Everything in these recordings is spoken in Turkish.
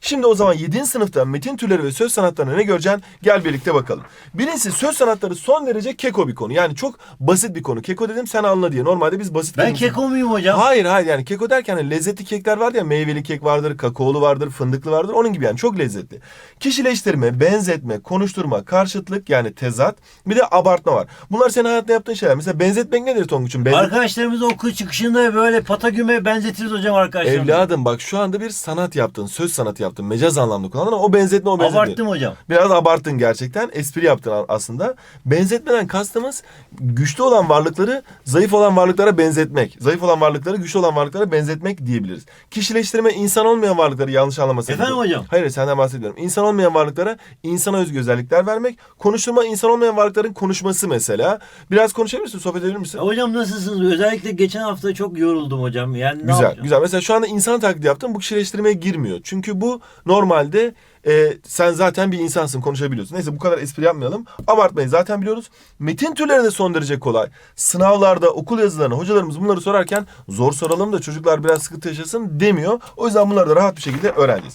Şimdi o zaman 7. sınıfta metin türleri ve söz sanatlarına ne göreceksin? Gel birlikte bakalım. Birincisi söz sanatları son derece keko bir konu. Yani çok basit bir konu. Keko dedim sen anla diye. Normalde biz basit Ben keko muyum hocam? Hayır hayır yani keko derken hani lezzetli kekler vardı ya meyveli kek vardır, kakaolu vardır, fındıklı vardır. Onun gibi yani çok lezzetli. Kişileştirme, benzetme, konuşturma, karşıtlık yani tezat bir de abartma var. Bunlar senin hayatta yaptığın şeyler. Mesela benzetmek nedir Tonguç'um? Benzet- Arkadaşlarımız okul çıkışında böyle patagüme benzetiriz hocam arkadaşlarımıza. Evladım bak şu anda bir sanat yaptın, söz sanatı yaptın. Mecaz anlamda kullandın ama o benzetme o benzetme. Abarttım hocam. Biraz abarttın gerçekten. Espri yaptın aslında. Benzetmeden kastımız güçlü olan varlıkları zayıf olan varlıklara benzetmek. Zayıf olan varlıkları güçlü olan varlıklara benzetmek diyebiliriz. Kişileştirme insan olmayan varlıkları yanlış anlamasın. Efendim hocam? Hayır senden bahsediyorum. İnsan olmayan varlıklara insana özgü özellikler vermek. Konuşturma insan olmayan varlıkların konuşması mesela. Biraz konuşabilir misin? Sohbet edebilir misin? Ya Hocam nasılsınız? Özellikle geçen hafta çok yoruldum hocam. Yani ne Güzel, yapacağım? güzel. Mesela şu anda insan taklidi yaptın. Bu kişileştirmeye girmiyor. Çünkü bu normalde e, sen zaten bir insansın, konuşabiliyorsun. Neyse bu kadar espri yapmayalım. Abartmayın. Zaten biliyoruz. Metin türleri de son derece kolay. Sınavlarda, okul yazılarına hocalarımız bunları sorarken zor soralım da çocuklar biraz sıkıntı yaşasın demiyor. O yüzden bunları da rahat bir şekilde öğreneceğiz.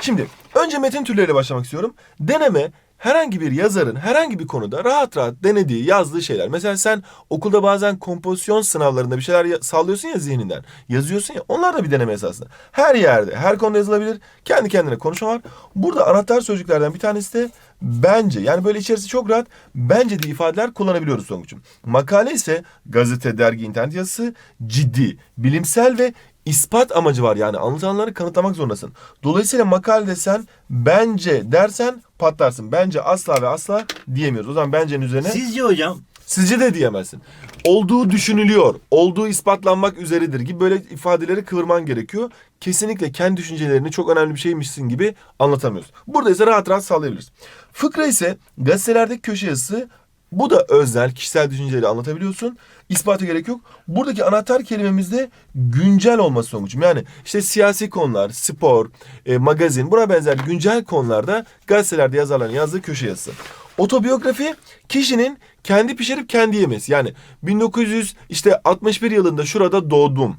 Şimdi önce metin türleriyle başlamak istiyorum. Deneme herhangi bir yazarın herhangi bir konuda rahat rahat denediği, yazdığı şeyler. Mesela sen okulda bazen kompozisyon sınavlarında bir şeyler sallıyorsun ya zihninden. Yazıyorsun ya onlar da bir deneme esasında. Her yerde, her konuda yazılabilir. Kendi kendine konuşma var. Burada anahtar sözcüklerden bir tanesi de bence. Yani böyle içerisi çok rahat. Bence diye ifadeler kullanabiliyoruz Tonguç'um. Makale ise gazete, dergi, internet yazısı ciddi, bilimsel ve ispat amacı var yani anlatılanları kanıtlamak zorundasın. Dolayısıyla makalede sen bence dersen patlarsın. Bence asla ve asla diyemiyoruz. O zaman bencenin üzerine Sizce hocam? sizce de diyemezsin. Olduğu düşünülüyor, olduğu ispatlanmak üzeredir gibi böyle ifadeleri kıvırman gerekiyor. Kesinlikle kendi düşüncelerini çok önemli bir şeymişsin gibi anlatamıyorsun. Burada ise rahat rahat sağlayabiliriz. Fıkra ise gazetelerdeki köşe yazısı bu da öznel, kişisel düşünceleri anlatabiliyorsun. İspatı gerek yok. Buradaki anahtar kelimemiz de güncel olması sonucum. Yani işte siyasi konular, spor, e, magazin buna benzer güncel konularda gazetelerde yazarların yazdığı köşe yazısı. Otobiyografi kişinin kendi pişirip kendi yemesi. Yani 1900 işte 61 yılında şurada doğdum.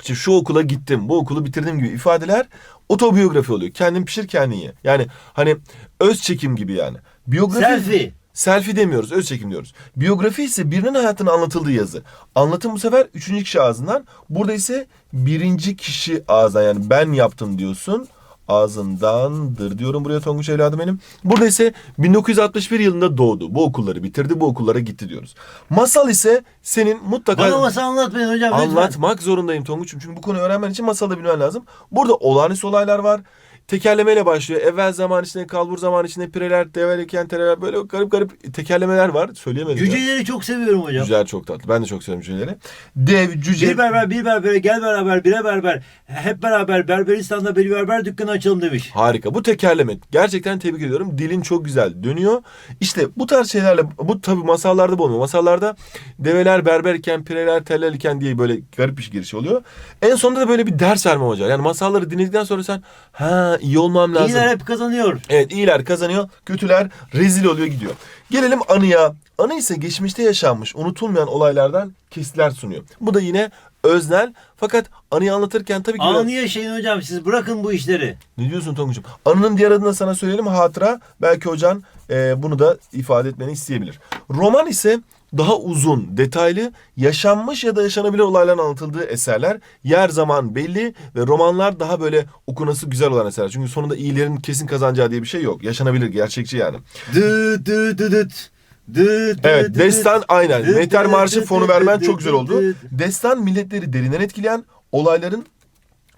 İşte şu okula gittim, bu okulu bitirdim gibi ifadeler otobiyografi oluyor. Kendin pişir kendin ye. Yani hani öz çekim gibi yani. Biyografi Selfie. Selfie demiyoruz, öz çekim diyoruz. Biyografi ise birinin hayatının anlatıldığı yazı. Anlatım bu sefer üçüncü kişi ağzından. Burada ise birinci kişi ağzından yani ben yaptım diyorsun. Ağzındandır diyorum buraya Tonguç evladım benim. Burada ise 1961 yılında doğdu. Bu okulları bitirdi, bu okullara gitti diyoruz. Masal ise senin mutlaka... Bana masal anlatmayın hocam lütfen. Anlatmak zorundayım Tonguç'um. Çünkü bu konuyu öğrenmen için masalı bilmen lazım. Burada olağanüstü olaylar var. Tekerlemeyle başlıyor. Evvel zaman içinde, kalbur zaman içinde, pireler, develeken, tereler böyle garip garip tekerlemeler var. Söyleyemedim. ya. Cüceleri çok seviyorum hocam. Güzel çok tatlı. Ben de çok seviyorum cüceleri. Dev, cüce. Bir berber bir berbere gel beraber bire berber. Hep beraber Berberistan'da bir berber dükkanı açalım demiş. Harika. Bu tekerleme. Gerçekten tebrik ediyorum. Dilin çok güzel dönüyor. İşte bu tarz şeylerle bu tabii masallarda bu olmuyor. Masallarda develer berberken, pireler tellal iken diye böyle garip bir giriş oluyor. En sonunda da böyle bir ders verme hoca. Yani masalları dinledikten sonra sen ha iyi olmam lazım. İyiler hep kazanıyor. Evet iyiler kazanıyor, kötüler rezil oluyor gidiyor. Gelelim anıya. Anı ise geçmişte yaşanmış, unutulmayan olaylardan kesitler sunuyor. Bu da yine öznel fakat anıyı anlatırken tabii ki... Anı yaşayın hocam siz bırakın bu işleri. Ne diyorsun Tonguç'um? Anının diğer adını da sana söyleyelim hatıra. Belki hocan e, bunu da ifade etmeni isteyebilir. Roman ise daha uzun, detaylı, yaşanmış ya da yaşanabilir olayların anlatıldığı eserler. Yer zaman belli ve romanlar daha böyle okunası güzel olan eserler. Çünkü sonunda iyilerin kesin kazanacağı diye bir şey yok. Yaşanabilir, gerçekçi yani. Dı dı dı dıt. Dı dı Evet, dı destan aynen. Dı dı Marşı fonu vermen dı çok güzel oldu. dı. Destan milletleri derinden etkileyen olayların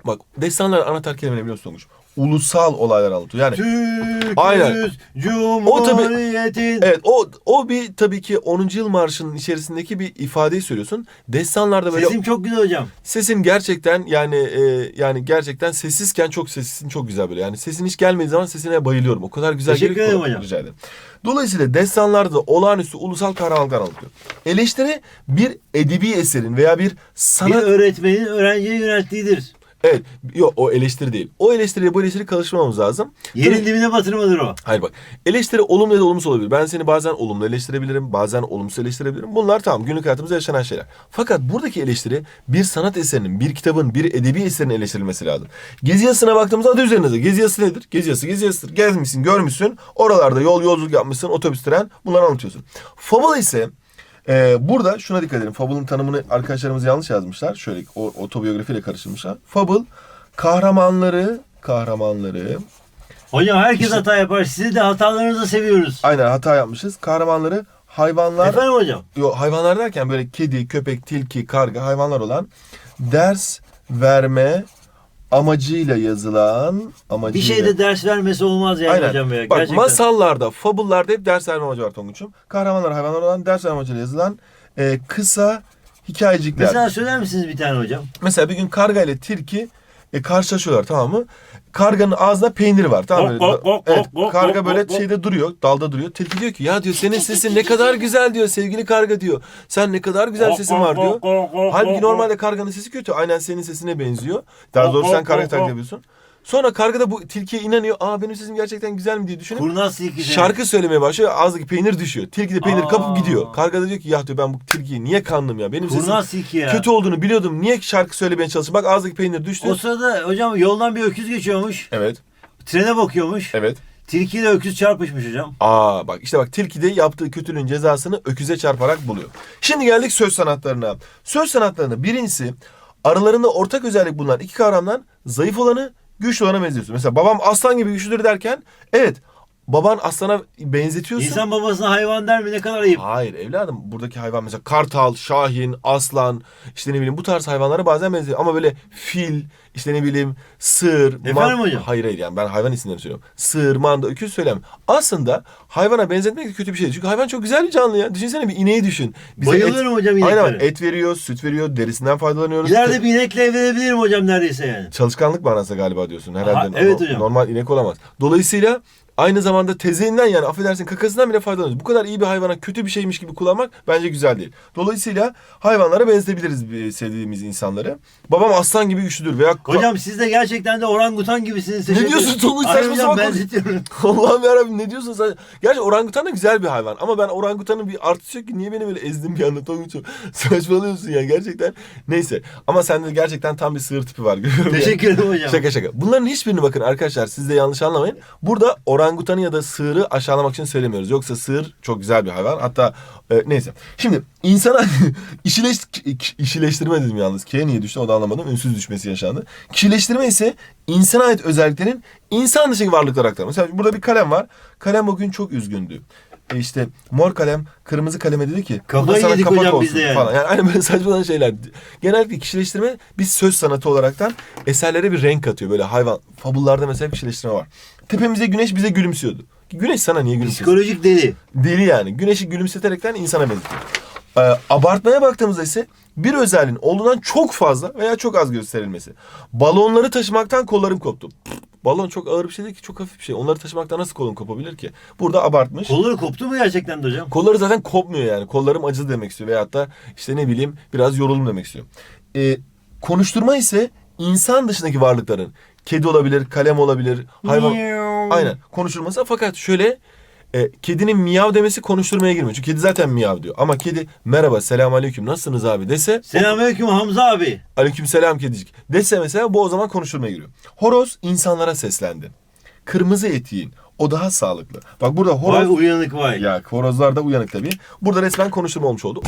Bak destanlar anahtar kelime ne biliyorsun Tonguç? Ulusal olaylar anlatıyor. Yani Türk Aynen. O tabii- Cumhuriyet'in Evet o o bir tabii ki 10. yıl marşının içerisindeki bir ifadeyi söylüyorsun. Destanlarda böyle Sesim çok güzel hocam. sesin gerçekten yani e, yani gerçekten sessizken çok sessisin çok güzel böyle. Yani sesin hiç gelmediği zaman sesine bayılıyorum. O kadar güzel Teşekkür geliyor hocam. Rica ederim. Dolayısıyla destanlarda da olağanüstü ulusal kahramanlıklar anlatıyor. Eleştiri bir edebi eserin veya bir Bir sanat öğretmenin öğrenciye yönelttiğidir. Evet. Yok o eleştiri değil. O eleştiriyle bu eleştiri karıştırmamamız lazım. Yerin dibine batırmadır o. Hayır bak. Eleştiri olumlu ya da olumsuz olabilir. Ben seni bazen olumlu eleştirebilirim, bazen olumsuz eleştirebilirim. Bunlar tamam günlük hayatımızda yaşanan şeyler. Fakat buradaki eleştiri bir sanat eserinin, bir kitabın, bir edebi eserin eleştirilmesi lazım. Gezi yazısına baktığımızda adı üzerinde. Gezi yazısı nedir? Gezi yazısı, gezi yazısıdır. Gezmişsin, görmüşsün. Oralarda yol yolculuk yapmışsın, otobüs, tren. Bunları anlatıyorsun. Fable ise ee, burada şuna dikkat edin. Fable'ın tanımını arkadaşlarımız yanlış yazmışlar. Şöyle o, otobiyografiyle karıştırmışlar. Fable kahramanları kahramanları Hocam herkes İşte- hata yapar. Sizi de hatalarınızı seviyoruz. aynen hata yapmışız. Kahramanları hayvanlar Efendim hocam. yo, hayvanlar derken böyle kedi, köpek, tilki, karga hayvanlar olan ders verme amacıyla yazılan Bir amacıyla şeyde ders vermesi olmaz yani Aynen. hocam ya. Bak Gerçekten. masallarda, fabullarda hep ders verme amacı var Tonguç'um. Kahramanlar hayvanlar olan ders verme amacıyla yazılan e, kısa hikayecikler. Mesela söyler misiniz bir tane hocam? Mesela bir gün karga ile tilki e, karşılaşıyorlar tamam mı? Karganın ağzında peynir var tamam mı? Evet, karga böyle şeyde duruyor, dalda duruyor. Tilki diyor ki ya diyor senin sesin ne kadar güzel diyor sevgili karga diyor. Sen ne kadar güzel sesin var diyor. Halbuki normalde karganın sesi kötü. Aynen senin sesine benziyor. Daha doğrusu sen karga taklit ok. Sonra karga da bu tilkiye inanıyor. Aa benim sesim gerçekten güzel mi diye düşünüp Kurnaz tilki seni. şarkı söylemeye başlıyor. Ağzındaki peynir düşüyor. Tilki de peynir Aa. kapıp gidiyor. Karga da diyor ki ya diyor ben bu tilkiyi niye kandım ya? Benim sesim Kurnaz tilki ya. kötü olduğunu biliyordum. Niye şarkı söylemeye çalıştım? Bak ağzındaki peynir düştü. O sırada hocam yoldan bir öküz geçiyormuş. Evet. Trene bakıyormuş. Evet. Tilkiyle öküz çarpışmış hocam. Aa bak işte bak tilki de yaptığı kötülüğün cezasını öküze çarparak buluyor. Şimdi geldik söz sanatlarına. Söz sanatlarında birincisi aralarında ortak özellik bulunan iki kavramdan zayıf olanı güçlü olana benziyorsun. Mesela babam aslan gibi güçlüdür derken evet baban aslana benzetiyorsun. İnsan babasına hayvan der mi ne kadar ayıp. Hayır evladım buradaki hayvan mesela kartal, şahin, aslan işte ne bileyim bu tarz hayvanlara bazen benziyor. Ama böyle fil işte ne bileyim sığır. Efendim hocam? Hayır hayır yani ben hayvan isimlerini söylüyorum. Sığır, manda, öküz söylem. Aslında hayvana benzetmek de kötü bir şey. değil. Çünkü hayvan çok güzel bir canlı ya. Düşünsene bir ineği düşün. Bize Bayılıyorum hocam ineklere. Aynen et veriyor, süt veriyor, derisinden faydalanıyoruz. İleride bir inekle evlenebilirim hocam neredeyse yani. Çalışkanlık manası galiba diyorsun herhalde. Aha, evet No- hocam. Normal inek olamaz. Dolayısıyla aynı zamanda tezeyinden yani affedersin kakasından bile faydalanıyoruz. Bu kadar iyi bir hayvana kötü bir şeymiş gibi kullanmak bence güzel değil. Dolayısıyla hayvanlara benzetebiliriz sevdiğimiz insanları. Babam aslan gibi güçlüdür veya Hocam siz de gerçekten de orangutan gibisiniz. Ne diyorsun. Tonguç? Saçma sapan benzetiyorum. Allah'ım yarabbim ne diyorsun sen? Gerçi orangutan da güzel bir hayvan ama ben orangutanın bir artısı yok ki niye beni böyle ezdin bir anda Tonguç'um? Saçmalıyorsun ya gerçekten. Neyse ama sende gerçekten tam bir sığır tipi var görüyorum. yani. Teşekkür ederim hocam. Şaka şaka. Bunların hiçbirini bakın arkadaşlar siz de yanlış anlamayın. Burada orangutanı ya da sığırı aşağılamak için söylemiyoruz. Yoksa sığır çok güzel bir hayvan. Hatta e, neyse. Şimdi insana işileş, işileştirme dedim yalnız. K niye düştü o da anlamadım. Ünsüz düşmesi yaşandı. Kişileştirme ise insana ait özelliklerin insan dışı varlıklara aktarma. Mesela burada bir kalem var. Kalem bugün çok üzgündü. E işte mor kalem kırmızı kaleme dedi ki Kafayı "Bu da sana yedik kapak hocam olsun" de yani. falan. Yani aynı böyle saçma şeyler. Genellikle kişileştirme biz söz sanatı olaraktan eserlere bir renk katıyor. Böyle hayvan, fabullarda mesela kişileştirme var. Tepemize güneş bize gülümsüyordu. Güneş sana niye gülümsüyor? Psikolojik deli. Deli yani. Güneşi gülümseterekten insana benzetiyor. Ee, abartmaya baktığımızda ise bir özelliğin olduğundan çok fazla veya çok az gösterilmesi. Balonları taşımaktan kollarım koptu. Pff, Balon çok ağır bir şey değil ki çok hafif bir şey. Onları taşımaktan nasıl kolun kopabilir ki? Burada abartmış. Kolları koptu mu gerçekten de hocam? Kolları zaten kopmuyor yani. Kollarım acıdı demek istiyor. Veyahut da işte ne bileyim biraz yoruldum demek istiyor. Ee, konuşturma ise insan dışındaki varlıkların kedi olabilir, kalem olabilir, hayvan... Aynen konuşulması fakat şöyle e, kedinin miyav demesi konuşturmaya girmiyor. Çünkü kedi zaten miyav diyor. Ama kedi merhaba selam aleyküm nasılsınız abi dese Selamünaleyküm Hamza abi. aleyküm selam kedicik dese mesela bu o zaman konuşturmaya giriyor. Horoz insanlara seslendi. Kırmızı et yiyin. O daha sağlıklı. Bak burada horoz... Vay uyanık vay. Ya horozlar da uyanık tabii. Burada resmen konuşturma olmuş oldu.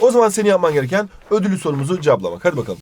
O zaman seni yapman gereken ödüllü sorumuzu cevaplamak. Hadi bakalım.